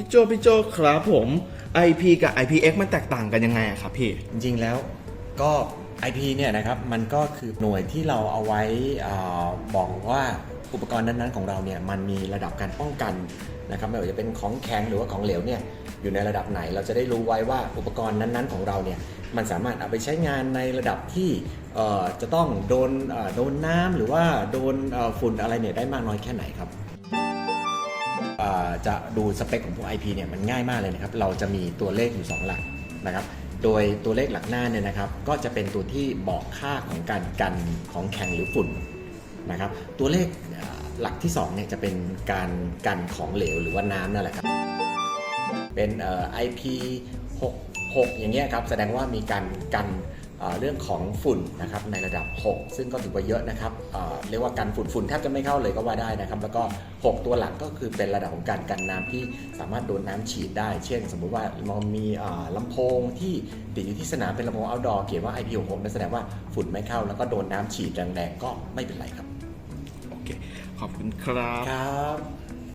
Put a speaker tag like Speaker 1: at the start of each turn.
Speaker 1: พี่โจพี่โจครับผม IP กับ IPX มันแตกต่างกันยังไงอะครับพี่
Speaker 2: จริงๆแล้วก็ IP เนี่ยนะครับมันก็คือหน่วยที่เราเอาไว้อาบอกว่าอุปกรณ์นั้นๆของเราเนี่ยมันมีระดับการป้องกันนะครับไม่ว่าจะเป็นของแข็งหรือว่าของเหลวเนี่ยอยู่ในระดับไหน เราจะได้รู้ไว้ว่าอุปกรณ์นั้นๆของเราเนี่ยมันสามารถเอาไปใช้งานในระดับที่เอ่อจะต้องโดนเอ่อโดนน้ำหรือว่าโดนเอ่อฝุ่นอะไรเนี่ยได้มากน้อยแค่ไหนครับ จะดูสเปคของพวก IP เนี่ยมันง่ายมากเลยนะครับ เราจะมีตัวเลขอยู่ 2 หลักนะครับ โดยตัวเลขหลักหน้าเนี่ยนะครับ ก็จะเป็นตัวที่บอกค่าของการกันของแข็งหรือฝุ่นนะครับ ตัวเลขหลักที่2เนี่ยจะเป็นการกันของเหลวหรือว่าน้ำนั่นแหละครับ เป็นเอ่อ IP 66อย่างเงี้ยครับ แสดงว่ามีการกัน เอ่อเรื่องของฝุ่นนะครับในระดับ 6 ซึ่งก็ถือว่าเยอะนะครับเอ่อเรียกว่ากันฝุ่นฝุ่นแทบจะไม่เข้าเลยก็ว่าได้นะครับแล้วก็ 6 ตัวหลังก็คือเป็นระดับของการกันน้ำที่สามารถโดนน้ำฉีดได้ เช่น สมมุติว่าเรามีเอ่อลำโพงที่ติดอยู่ที่สนามเป็นลำโพง outdoor เขียนว่า IP66 นั่นแสดงว่าฝุ่นไม่เข้า แล้วก็โดนน้ำฉีดแรงๆก็ไม่เป็นไรครับ
Speaker 1: โอเคขอบคุณครับ
Speaker 2: ครับ